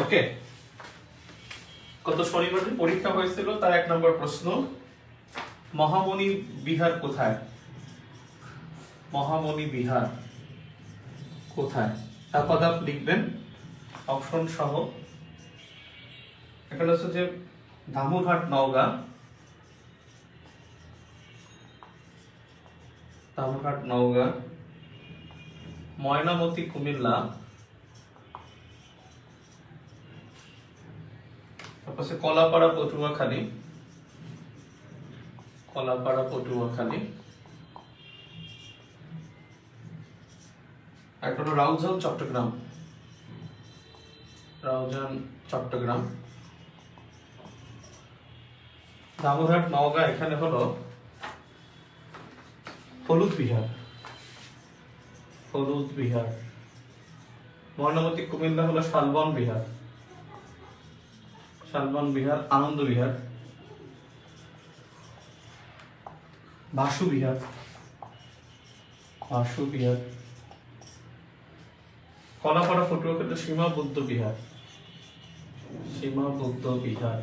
ওকে। গত শনিবার পরীক্ষা হয়েছিল, তার এক নম্বর প্রশ্ন, মহামণি বিহার কোথায়? মহামণি বিহার কোথায়? লিখবেন, অপশন সহ। এখানে হচ্ছে যে নওগাঁ। ধামুরহাট, নওগাঁ। ময়নামতি, কুমিল্লা। তারপর কলাপাড়া, পটুয়াখালী। কলাপাড়া, পটুয়াখালী। একটা হলো রাউজান, চট্টগ্রাম। রাউজান, চট্টগ্রাম। দামোরহাট নওগাঁ, এখানে হলো হলুদ বিহার। হলুদ বিহার। ময়নামতি, কুমিল্লা হলো শালবন বিহার। শালবন বিহার, আনন্দ বিহার ভাসু বিহার ভাসু বিহার, কলাপাড়া ফটুয়া সীমা বুদ্ধ বিহার সীমা বুদ্ধ বিহার।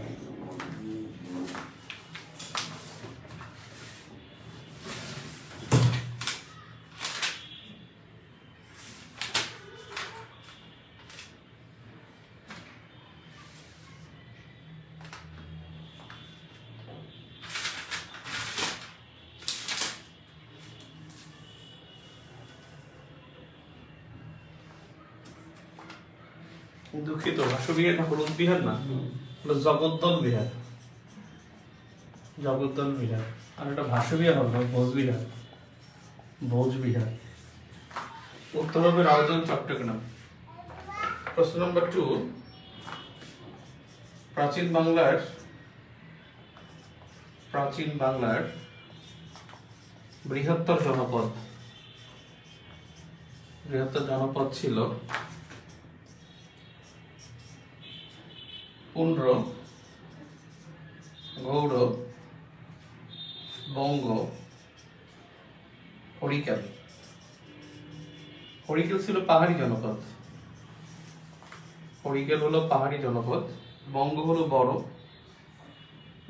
দুঃখিত বিহার না হলুদ বিহার না? জগদ্দল বিহার। জগদ্দল বিহার। আর একটা ভাসু বিহার হলো ভোজ বিহার। ভোজ বিহার। উত্তর হবে রাউজান চট্টগ্রাম। প্রশ্ন নম্বর টু প্রাচীন বাংলার প্রাচীন বাংলার বৃহত্তর জনপদ। বৃহত্তর জনপদ ছিল পুন্ড্র গৌড়, বঙ্গ, হরিকেল। হরিকেল ছিল পাহাড়ি জনপদ। হরিকেল হলো পাহাড়ি জনপদ, বঙ্গ হলো বড়,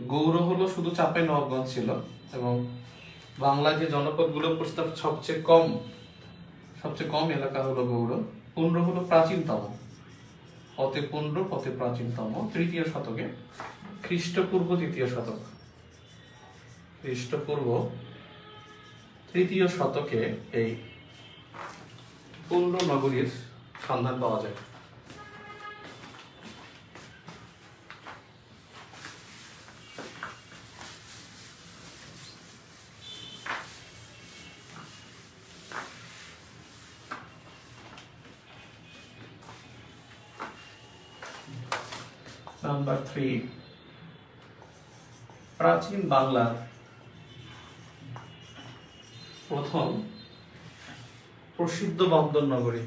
গৌড় হলো শুধু চাপে নবাবগঞ্জ ছিল এবং বাংলা যে জনপদগুলো তার সবচেয়ে কম সবচেয়ে কম এলাকা হলো গৌড়। পুন্ড্র হলো প্রাচীনতম। পথে পুণ্ড পথে প্রাচীনতম, তৃতীয় শতকে, খ্রিস্টপূর্ব তৃতীয় শতক। খ্রিস্টপূর্ব তৃতীয় শতকে এই পুণ্ড নগরীর সন্ধান পাওয়া যায়। প্রাচীন বাংলার প্রথম প্রসিদ্ধ বন্দর নগরী।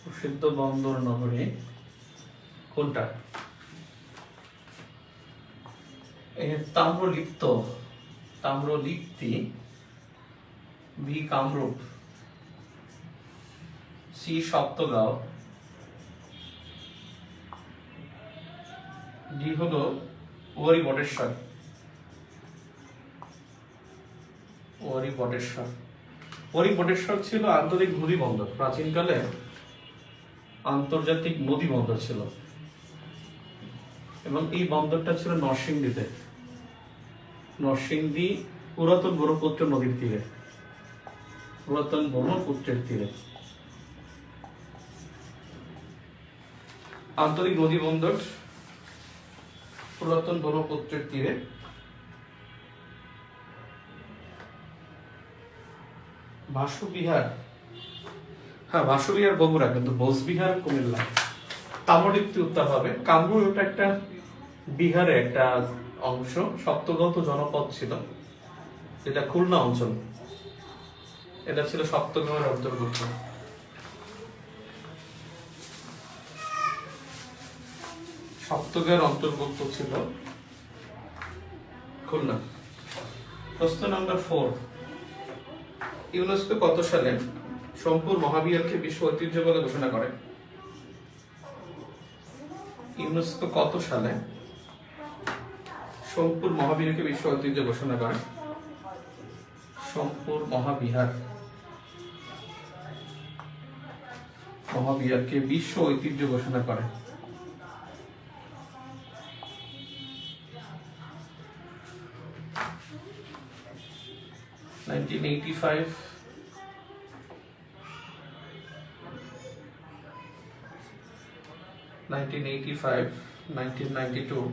প্রসিদ্ধ বন্দর নগরী কোনটা? Tamralipta, Tamralipti B Kamrup, C Saptagaon, D হলো ওয়ারি বটেশ্বর। ওয়ারি বটেশ্বর। ওয়ারি বটেশ্বর ছিল আন্তরিক নদী বন্দর প্রাচীনকালে আন্তর্জাতিক নদী বন্দর ছিল। এবং এই বন্দরটা ছিল নরসিংদীতে। নরসিংদী পুরাতন ব্রহ্মপুত্র নদীর তীরে। পুরাতন ব্রহ্মপুত্রের তীরে। আন্তরিক নদী বন্দর পুরাতন ব্রহ্মপুত্রের তীরে। ভাসুবিহার হ্যাঁ ভাসুবিহার বগুড়া, কিন্তু বোসবিহার কুমিল্লা। তামরিপ্তি উত্তর হবে। কামরূপ ওটা একটা বিহারে একটা অংশ, সপ্তগত জনপদ ছিল। যেটা খুলনা অঞ্চল। এটা ছিল সপ্তগ্রামের অন্তর্ভুক্ত সপ্তকের অন্তর্ভুক্ত ছিল। খুলনা। প্রশ্ন নাম্বার ফোর ইউনেস্কো কত সালে সোমপুর মহাবিহারকে বিশ্ব ঐতিহ্য বলে ঘোষণা করে? ইউনেস্কো কত সালে সোমপুর মহাবীরকে বিশ্ব ঐতিহ্য ঘোষণা করে? সোমপুর মহাবিহার। মহাবিহারকে বিশ্ব ঐতিহ্য ঘোষণা করে। 1985 1985 1992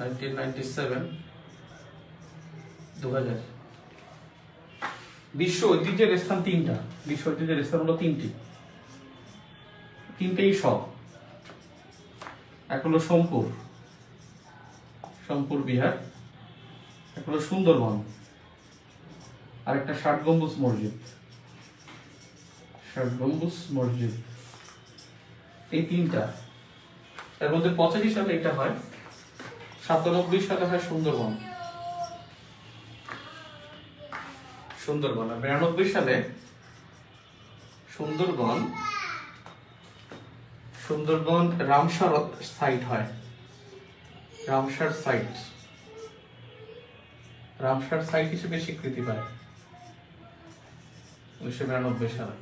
1997 2000 বিশ্ব ঐতিহ্যের স্থান তিনটা। বিশ্ব ঐতিহ্যের স্থান হলো তিনটি। তিনটেই সব। এক হলো সোমপুর। সোমপুর বিহার। এক হলো সুন্দরবন। আর একটা ষাট গম্বুজ মসজিদ। ষাট গম্বুজ মসজিদ। এই তিনটা। এর মধ্যে পঁচাশি সালে এটা হয়, সাতানব্বই সালে হয় সুন্দরবন। সুন্দরবন। আর বিরানব্বই সালে সুন্দরবন সুন্দরবন রামসার সাইট হয়। Ramsar site. রামসার সাইট হিসেবে স্বীকৃতি পায়। উনিশশো বিরানব্বই সালে।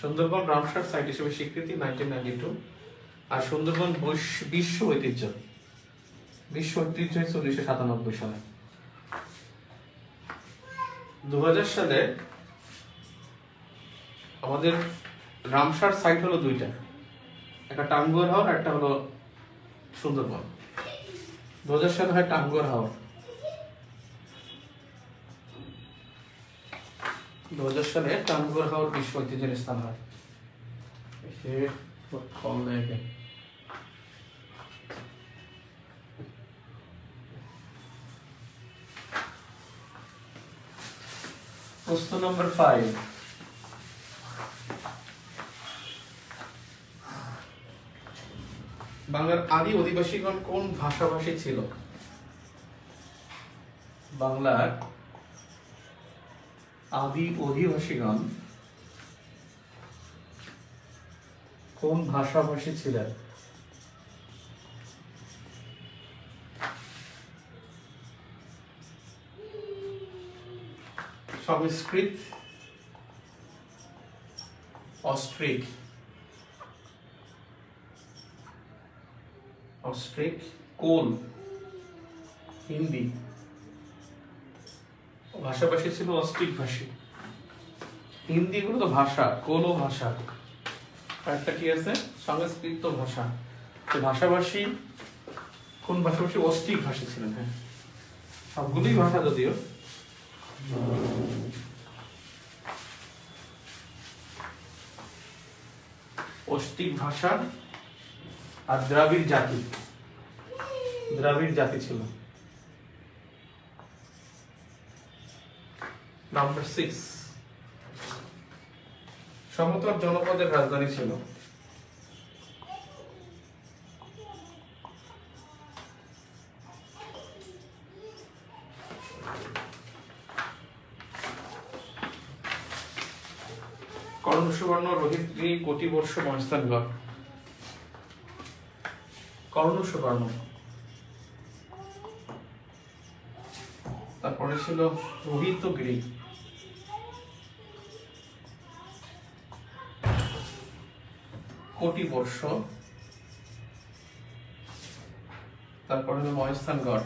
সুন্দরবন রামসার সাইট হিসেবে স্বীকৃতি নাইনটিন নাইনটি টু। আর সুন্দরবন বিশ্ব ঐতিহ্য। বিশ্ব ঐতিহ্য হয়েছে উনিশশো সাতানব্বই সালে। দু হাজার সালে আমাদের রামসার সাইট হলো দুইটা। একটা টাঙ্গুয়ার হাওর একটা হলো সুন্দরবন। দু হাজার সালে হয় টাঙ্গুয়ার হাওর। দু হাজার সালে বিশ্ব স্থান হয়। সে নম্বর ফাইভ বাংলার আদি অধিবাসীগণ কোন ভাষাভাষী ছিল? বাংলার আদি অধিবাসীগণ কোন ভাষাভাষী ছিলেন? Sanskrit Austric Austric Kol Hindi. ভাষাভাষী ছিল অস্ট্রিক ভাষী হিন্দি গুলো তো ভাষা, কোন ভাষা? একটা কি আছে? সংস্কৃত ভাষা। তো ভাষাভাষী, কোন ভাষাভাষী অস্ট্রিক ভাষী ছিলেন? হ্যাঁ। সবগুলোই ভাষা যদিও। অস্ট্রিক ভাষা আর দ্রাবিড় জাতি। দ্রাবিড় জাতি ছিল। নাম্বার সিক্স সমতল জনপদের রাজধানী ছিল। কর্ণ সুবর্ণ রোহিত গিরি কোটি বর্ষ মহেস্থানগড় কর্ণ সুবর্ণ তারপরে ছিল রোহিত গিরি। কোটি বর্ষ। তারপরে হলো মহেস্থানগড়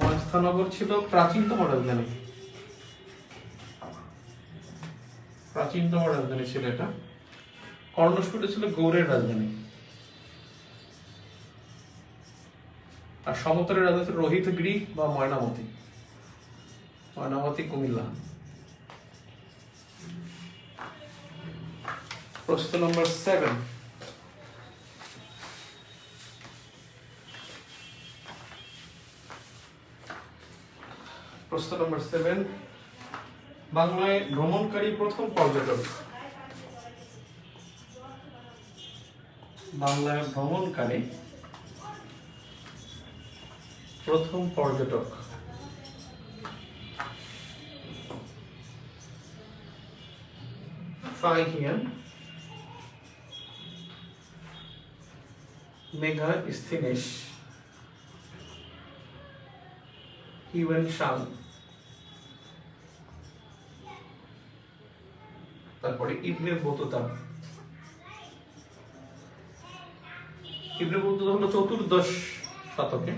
মহেস্থানগর ছিল প্রাচীনতম রাজধানী। প্রাচীনতম রাজধানী ছিল এটা। কর্ণস্ফুটে ছিল গৌড়ের রাজধানী। আর সমতলের রাজধানী রোহিতগিরি বা ময়নামতি। ময়নামতি কুমিল্লা। প্রশ্ন নম্বর সেভেন প্রশ্ন নম্বর সেভেন বাংলায় ভ্রমণকারী প্রথম পর্যটক। বাংলায় ভ্রমণকারী প্রথম পর্যটক। ফাইহিয়ান মেঘা স্থিনেশ হিউয়েন শাং তারপরে ইবনে বতুতা। ইবনে বতুতা হলো চতুর্দশ শতকে।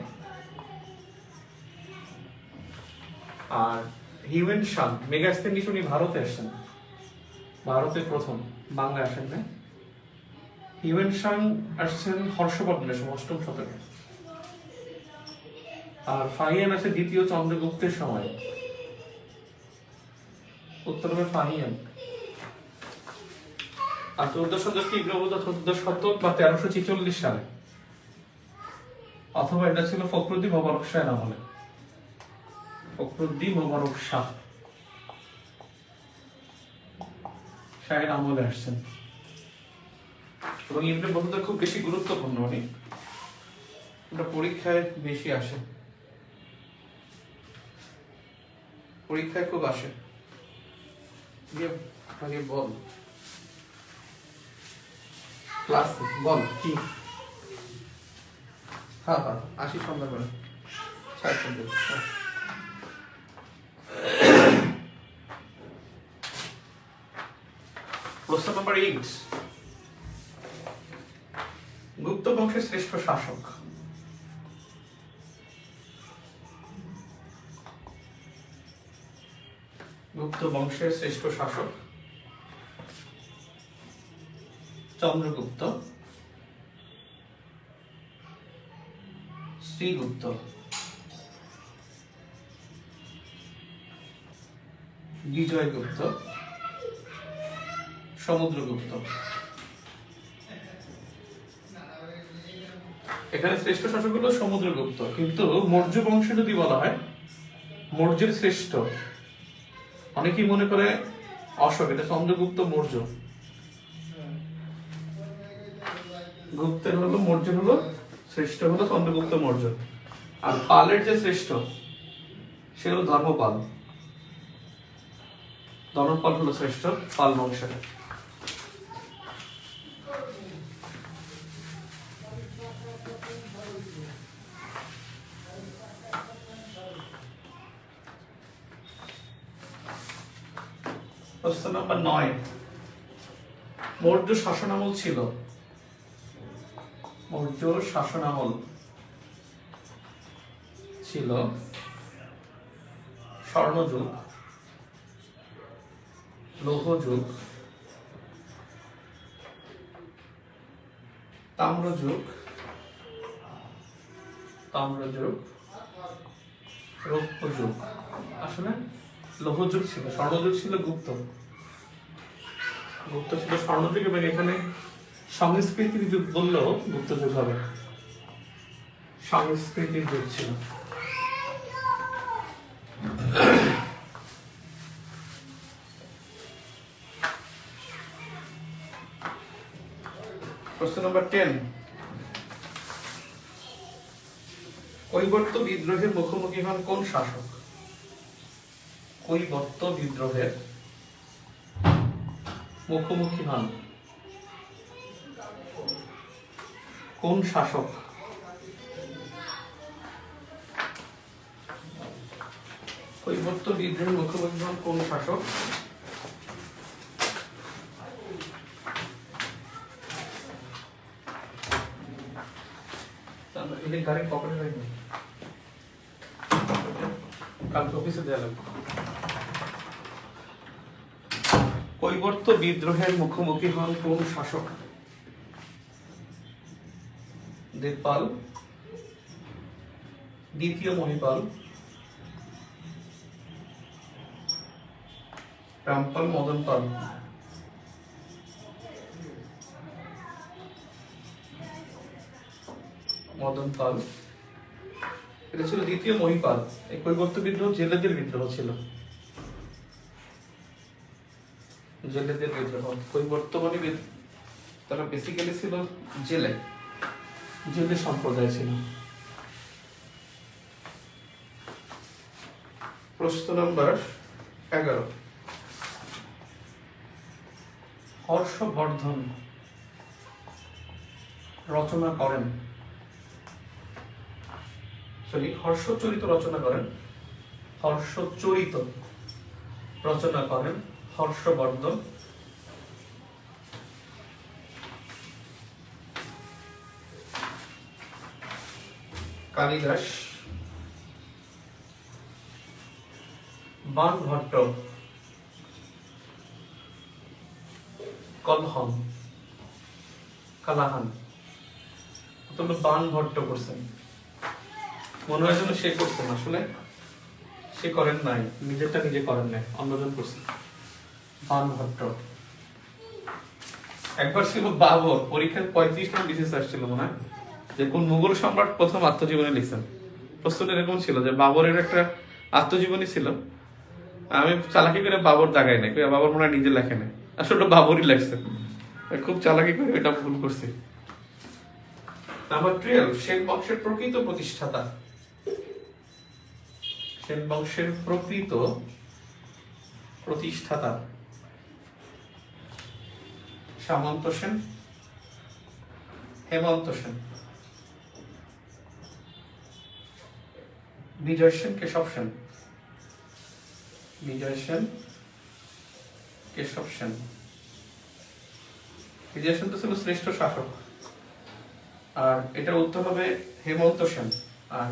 আর হিউয়েন শাং মেগাস্তেনিস উনি ভারতে আসেন। ভারতে প্রথম। বাংলা আসেন না? হিউয়েন শাং আসছেন হর্ষবর্ধনের সময় অষ্টম শতকে। আর ফাহিয়ান আছে দ্বিতীয় চন্দ্রগুপ্তের সময়। উত্তর ফাহিয়ান আর চৌদ্দশ শতক কি চৌদ্দশ শতক বা তেরোশো ছেচল্লিশ সালে? অথবা এটা ছিল ফখরুদ্দিন মোবারক শাহের আমলে। ফখরুদ্দিন মোবারক শাহ। শাহের আমলে আসছেন। এবং ইবনে বতুতা খুব বেশি গুরুত্বপূর্ণ উনি। পরীক্ষায় বেশি আসে। পরীক্ষায় খুব আসে। আগে বল। ক্লাস বল, কি? হ্যাঁ হ্যাঁ আসি সন্ধ্যা করে। সাড়ে হ্যাঁ। প্রশ্ন নাম্বার এইট গুপ্ত বংশের শ্রেষ্ঠ শাসক। গুপ্ত বংশের শ্রেষ্ঠ শাসক। চন্দ্রগুপ্ত। শ্রীগুপ্ত। বিজয়গুপ্ত। সমুদ্রগুপ্ত। এখানে শ্রেষ্ঠ শাসক হলো সমুদ্রগুপ্ত, কিন্তু মৌর্য বংশে যদি বলা হয়, মৌর্যের শ্রেষ্ঠ। অনেকেই মনে করে অশোক, এটা চন্দ্রগুপ্ত মৌর্য। গুপ্তের হলো মৌর্য হলো, শ্রেষ্ঠ হলো চন্দ্রগুপ্ত মৌর্য। আর পালের যে শ্রেষ্ঠ, সে হলো ধর্মপাল। ধর্মপাল হলো শ্রেষ্ঠ পাল বংশের। প্রশ্ন নাম্বার নয়। মৌর্য শাসনামল ছিল। মৌর্য শাসনামল ছিল স্বর্ণযুগ, লৌহযুগ, তাম্রযুগ তাম্রযুগ রৌপ্য যুগ আসলে লৌহযুগ ছিল, স্বর্ণযুগ ছিল গুপ্ত। গুপ্ত ছিল স্বর্ণযুগ এবং এখানে সংস্কৃতির যুগ বললেও গুপ্ত যুগ হবে। সংস্কৃতির যুগ ছিল। প্রশ্ন নম্বর টেন বিদ্রোহের মুখোমুখি হন কোন শাসক? কৈবর্ত বিদ্রোহের? মুখোমুখি হন। কোন শাসক? কৈবর্ত বিদ্রোহের মুখোমুখি হন কোন শাসক? গাড়ি পকেটে রাখবে কালকে অফিসে দেওয়া লাগবে। কৈবর্ত বিদ্রোহের মুখোমুখি হন কোন শাসক? দেবপাল দ্বিতীয় মহিপাল, রামপাল মদন পাল। মদন পাল। এটা ছিল দ্বিতীয় মহিপাল। এই কৈবর্ত বিদ্রোহ জেলেদের বিদ্রোহ ছিল। জেলেদের বিদ্রোহ কৈবর্ত মানে তারা বেসিক্যালি ছিল জেলে। জেলে সম্প্রদায় ছিল। প্রশ্ন নাম্বার এগারো। হর্ষবর্ধন রচনা করেন। সরি হর্ষচরিত রচনা করেন। হর্ষচরিত রচনা করেন। হর্ষবর্ধন। কালিদাস। বান ভট্ট কলহন। কালাহান। তোমরা বান ভট্ট করছেন। মনে হয় যেন সে করছেন আসলে সে করেন নাই, নিজেরটা নিজে করেন নাই, অন্যজন করছেন একবার ছিল বাবর পরীক্ষায় পঁয়ত্রিশ নম্বর বিশেষ আসছিল মনে হয় যে কোন মুঘল সম্রাট প্রথম আত্মজীবনী লিখছেন। প্রশ্নটা এরকম ছিল যে বাবরের একটা আত্মজীবনী ছিল আমি চালাকি করে বাবর দাগাই নাই বাবর মনে হয় নিজে লেখে নাই। আসলে ওটা বাবরই লেখছে। খুব চালাকি করে এটা ভুল করছি। নাম্বার টুয়েলভ সেন বংশের প্রকৃত প্রতিষ্ঠাতা। সেন বংশের প্রকৃত প্রতিষ্ঠাতা। সামন্ত সেন, হেমন্ত সেন। বিজয় সেন, কেশব সেন। বিজয় সেন, কেশব সেন। বিজয় সেন তো ছিল শ্রেষ্ঠ শাসক। আর এটার উত্তর হবে হেমন্ত সেন। আর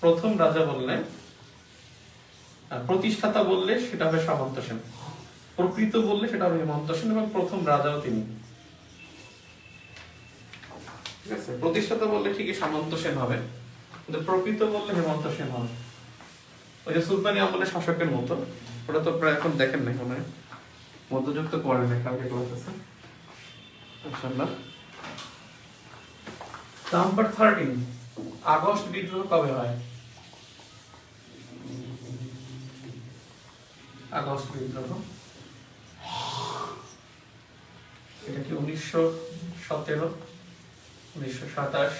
প্রথম রাজা বললে প্রতিষ্ঠাতা বললে সেটা হবে সামন্ত সেন। প্রকৃত বললে সেটা হবে হেমন্ত এবং প্রথম রাজাও তিনি। ঠিক আছে? প্রতিষ্ঠাতা বললে ঠিকই সামন্ত সেন হবে। কিন্তু প্রকৃত বললে হেমন্ত সেন হবে। ওই যে সুলতানি আমলের শাসকের মতো। ওটা তো প্রায় এখন দেখেন মনে হয়। মধ্যযুক্ত করে না কালকে ক্লাস আছে। নাম্বার থার্টিন আগস্ট বিদ্রোহ কবে হয়? আগস্ট বিদ্রোহ। এটা কি উনিশশো সতেরো? উনিশশো সাতাশ?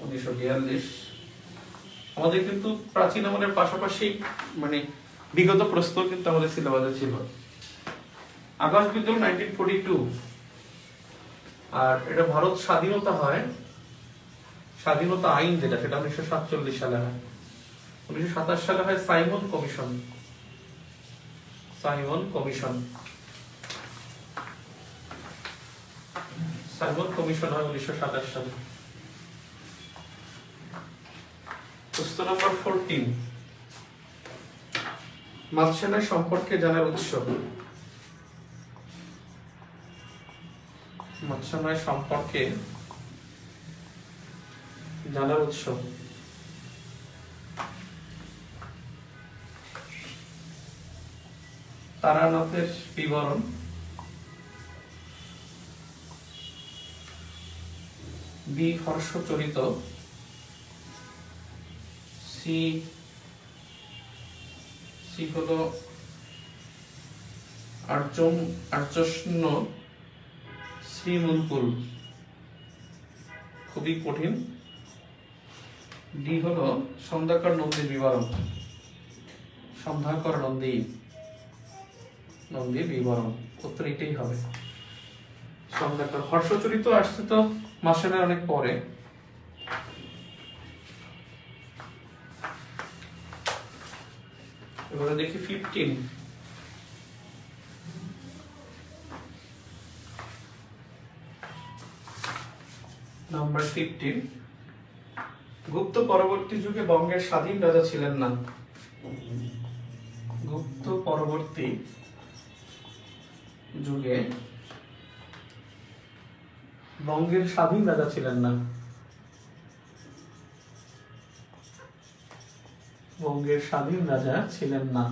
উনিশশো বিয়াল্লিশ? আমাদের কিন্তু প্রাচীন আমলের পাশাপাশি মানে বিগত প্রশ্ন কিন্তু আমাদের সিলেবাসে ছিল। আগস্ট বিদ্রোহ নাইনটিন ফোর্টি টু আর এটা ভারত স্বাধীনতা হয়, স্বাধীনতা আইন যেটা, সেটা উনিশশো সাতচল্লিশ সালে হয়। উনিশশো সাতাশ সালে হয় Simon Commission. Simon Commission. Simon Commission হয় উনিশশো সাতাশ সালে। প্রশ্ন নম্বর ফোরটিন মাতসেনার সম্পর্কে জানার উৎস। মৎস্যময় সম্পর্কে জানার উৎস। তারানাথের বিবরণ। বি হর্ষচরিত, সি সি হলো আর্যম আর্যস্ন শ্রীমুলকুল খুবই কঠিন। ডি হলো সন্ধ্যাকর নন্দীর বিবরণ। সন্ধ্যাকর নন্দী, নন্দীর বিবরণ। উত্তর এটাই হবে। সন্ধ্যাকর হর্ষচরিত আসছে তো? মাসের অনেক পরে। এবারে দেখি ফিফটিন নাম্বার ফিফটিন গুপ্ত পরবর্তী যুগে বঙ্গের স্বাধীন রাজা ছিলেন না। গুপ্ত পরবর্তী যুগে বঙ্গের স্বাধীন রাজা ছিলেন না। বঙ্গের স্বাধীন রাজা ছিলেন না।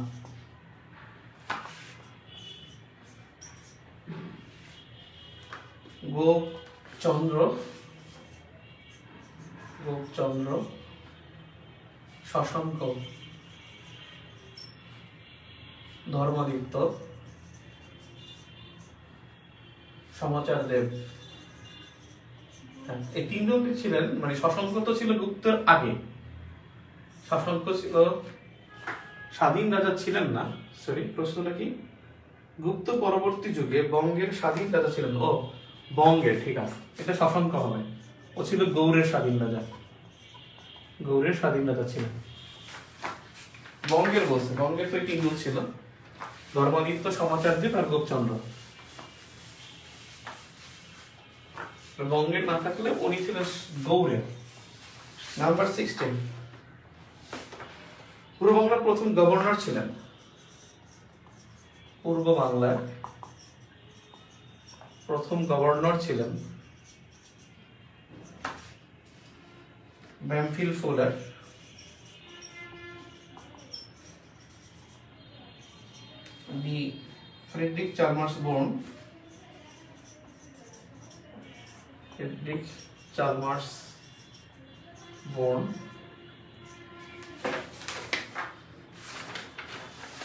গোপচন্দ্র গোপচন্দ্র শশাঙ্ক, ধর্মাদিত্য, সমাচার দেব। এই তিনজনই ছিলেন মানে শশাঙ্ক তো ছিল গুপ্তের আগে। শশাঙ্ক ছিল, স্বাধীন রাজা ছিলেন না সরি প্রশ্নটা কি? গুপ্ত পরবর্তী যুগে বঙ্গের স্বাধীন রাজা ছিলেন। ও, বঙ্গের, ঠিক আছে। এটা শশাঙ্ক হবে। ও ছিল গৌড়ের স্বাধীন রাজা। গৌড়ের স্বাধীন রাজা ছিলেন। বঙ্গের বলছে, বঙ্গের তো একটি ছিল। ধর্মাদিত্য সমাচার্য আর গোপচন্দ্র। বঙ্গের না থাকলে উনি ছিলেন গৌড়ের নাম্বার সিক্সটিন পূর্ব বাংলার প্রথম গভর্নর ছিলেন। পূর্ব বাংলার প্রথম গভর্নর ছিলেন Bampfylde Fuller. the Frederick Chalmers born Frederick Chalmers born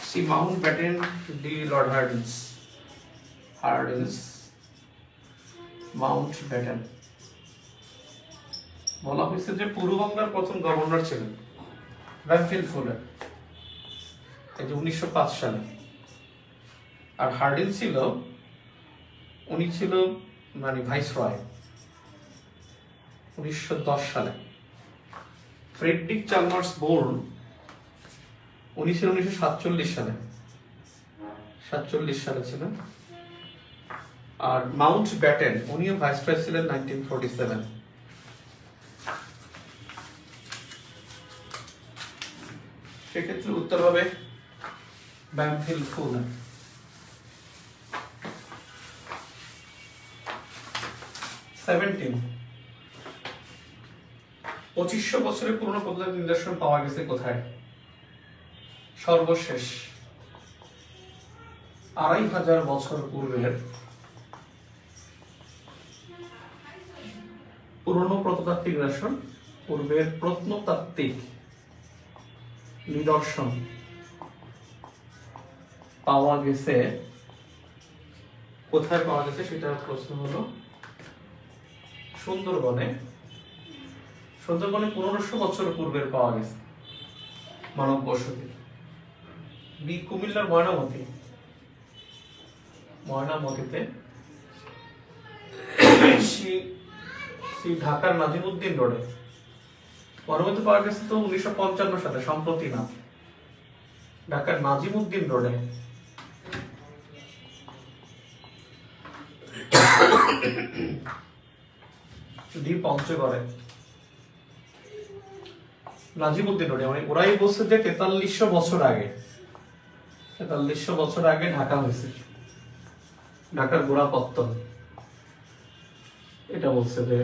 See Mountbatten D. Lord Hardins Hardins Mountbatten বলা হয়েছে যে পূর্ব বাংলার প্রথম গভর্নর ছিলেন ব্যামফিল ফুলার এই যে উনিশশো পাঁচ সালে আর হার্ডিন ছিল উনি ছিল মানে ভাইস রয় উনিশশো দশ সালে। ফ্রেডরিক চার্মার্স বোর্ন উনি উনিশশো সাতচল্লিশ সালে। সাতচল্লিশ সালে ছিলেন। আর মাউন্ট ব্যাটেন উনিও ভাইস ছিলেন নাইনটিন ফোরটি সেভেন। সেক্ষেত্রে উত্তর হবে ব্যামফিল ফুল। সেভেন্টিন। পঁচিশশো বছরের পুরনো প্রত্নতাত্ত্বিক নিদর্শন পাওয়া গেছে কোথায়? সর্বশেষ। আড়াই হাজার বছর পূর্বের পুরনো প্রত্নতাত্ত্বিক নিদর্শন, পূর্বের প্রত্নতাত্ত্বিক নিদর্শন পাওয়া গেছে। কোথায় পাওয়া গেছে? সেটা প্রশ্ন হলো সুন্দরবনে। সুন্দরবনে পনেরোশো বছর পূর্বের পাওয়া গেছে মানব বসতি। বি কুমিল্লার ময়নামতি। ময়নামতিতে ঢাকার নাজিমুদ্দিন রোডে। পরবর্তী পাওয়া গেছে তো উনিশশো পঞ্চান্ন সালে, সম্প্রতি না। ঢাকার নাজিমুদ্দিন রোডে। ডি পঞ্চগড়ে নাজিমুদ্দিন রোডে মানে ওরাই বলছে যে তেতাল্লিশশো বছর আগে। তেতাল্লিশশো বছর আগে ঢাকা হয়েছে। ঢাকার গোড়াপত্তন এটা বলছে যে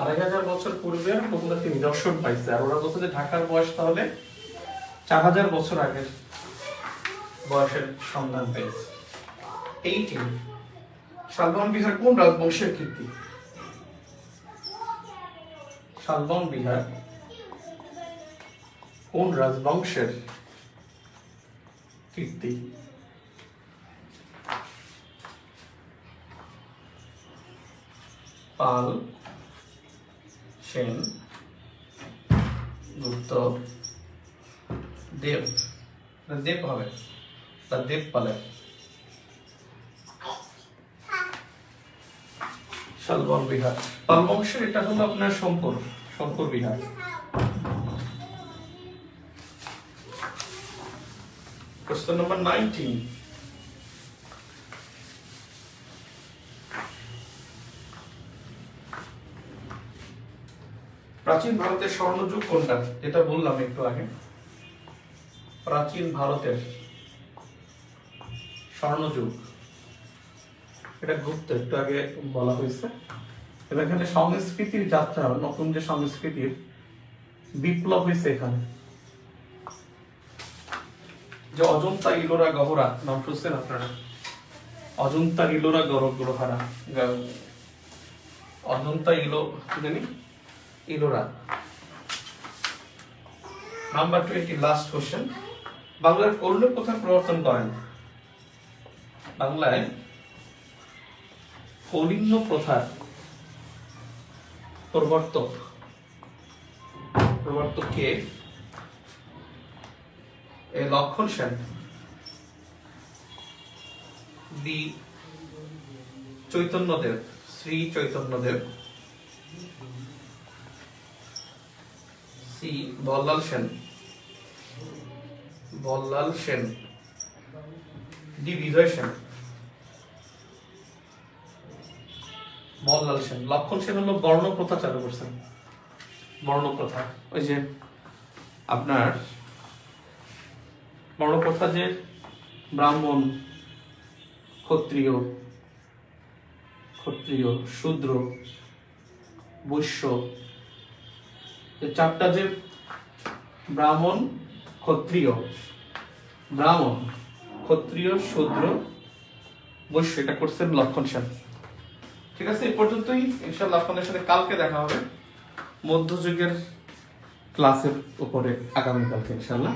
আড়াই হাজার বছর পূর্বে প্রত্নতাত্ত্বিক নিদর্শন পাইছে, আর ওরা বলছে যে ঢাকার বয়স তাহলে চার হাজার বছর আগের বয়সের সন্ধান পেয়েছে। এইটিন শালবন বিহার কোন রাজবংশের কীর্তি? শালবন বিহার কোন রাজবংশের কীর্তি? পাল, সেন, গুপ্ত, দেব। দেব হবে। তা দেব পালে। শালবন বিহার। পাল বংশের এটা হলো আপনার শঙ্কর শঙ্কর বিহার। Question number 19. প্রাচীন ভারতের স্বর্ণযুগ কোনটা? যেটা বললাম একটু আগে। প্রাচীন ভারতের। স্বর্ণযুগ এটা গুপ্ত, একটু আগে বলা হয়েছে। এবং এখানে সংস্কৃতির যাত্রা, নতুন যে সংস্কৃতির বিপ্লব হয়েছে এখানে। যে অজন্তা ইলোরা গহরা, নাম শুনছেন আপনারা? অজন্তা ইলোরা গর, গ্রহারা অজন্তা ইলো, জানি? Ellora. Number twenty last question বাংলার কর্ণ কোথায় প্রবর্তন করেন? বাংলায় কলিঙ্গ প্রথার প্রবর্তক। প্রবর্তক কে? A Lakshman Sen. B Chaitanyadev, Shri Chaitanyadev. C Ballal Sen. Ballal Sen. D Bijay Sen. Ballal Sen Lakshman Sen হলো বর্ণ প্রথা চালু করছেন। বর্ণ প্রথা ওই যে আপনার বর্ণ প্রথা যে ব্রাহ্মণ ক্ষত্রিয় ক্ষত্রিয়, শূদ্র, বৈশ্য চারটা যে ব্রাহ্মণ, ক্ষত্রিয় ব্রাহ্মণ, ক্ষত্রিয়, শূদ্র, বৈশ্য, এটা করছেন লক্ষণ সেন। ঠিক আছে, এই পর্যন্তই। ইনশাল্লাহ আপনাদের সাথে কালকে দেখা হবে। মধ্যযুগের ক্লাসের উপরে আগামীকালকে ইনশাল্লাহ